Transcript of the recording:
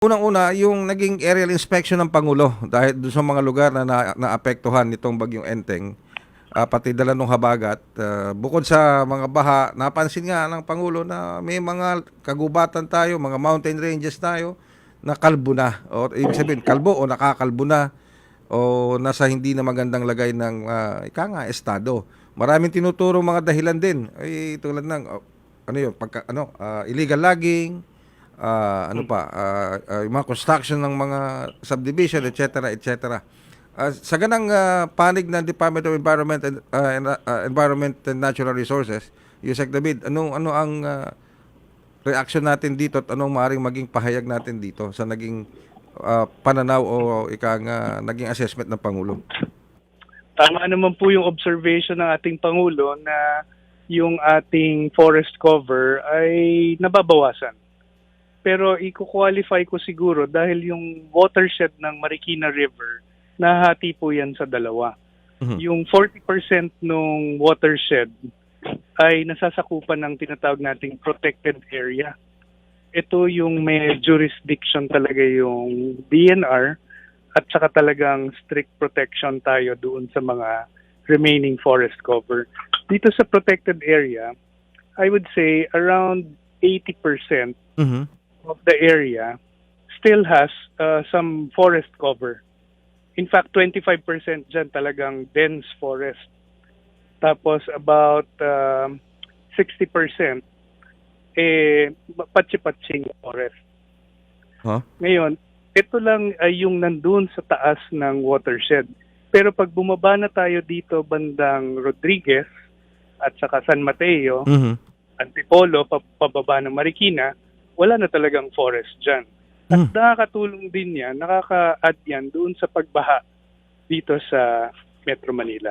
Unang-una, yung naging aerial inspection ng Pangulo dahil doon sa mga lugar na na- naapektuhan nitong bagyong Enteng, ah, pati dala ng habagat, ah, bukod sa mga baha, napansin nga ng Pangulo na may mga kagubatan tayo, mga mountain ranges tayo na kalbo na. O ibig sabihin, kalbo o nakakalbo na o nasa hindi na magandang lagay ng ah, ika nga, estado. Maraming tinuturo mga dahilan din. Ay, tulad ng, oh, ano yun, pagka, ano, ah, illegal logging, ah, ano pa, ah, ah, yung mga construction ng mga subdivision, etc., etc. Ah, sa ganang ah, panig ng Department of Environment and, and, ah, Environment and Natural Resources, Yusek David, ano ano ang ah, reaction natin dito at anong maaaring maging pahayag natin dito sa naging ah, pananaw o ika nga naging assessment ng Pangulo? Tama naman po yung observation ng ating Pangulo na yung ating forest cover ay nababawasan. Pero i-qualify ko siguro dahil yung watershed ng Marikina River, nahati po yan sa dalawa. Mhm. Yung 40% ng watershed ay nasasakupan ng tinatawag nating protected area. Ito yung may jurisdiction talaga yung DNR at saka talagang strict protection tayo doon sa mga remaining forest cover. Dito sa protected area, I would say around 80% Mhm. Of the area still has uh, some forest cover. In fact, 25% dyan talagang dense forest. Tapos about um, 60% eh patsi-patsing forest. Huh? Ngayon, ito lang ay yung nandun sa taas ng watershed. Pero pag bumaba na tayo dito bandang Rodriguez at saka San Mateo, Mhm. Antipolo, pa- pababa ng Marikina, wala na talagang forest dyan. At Mm. nakakatulong din yan, nakaka-add yan doon sa pagbaha dito sa Metro Manila.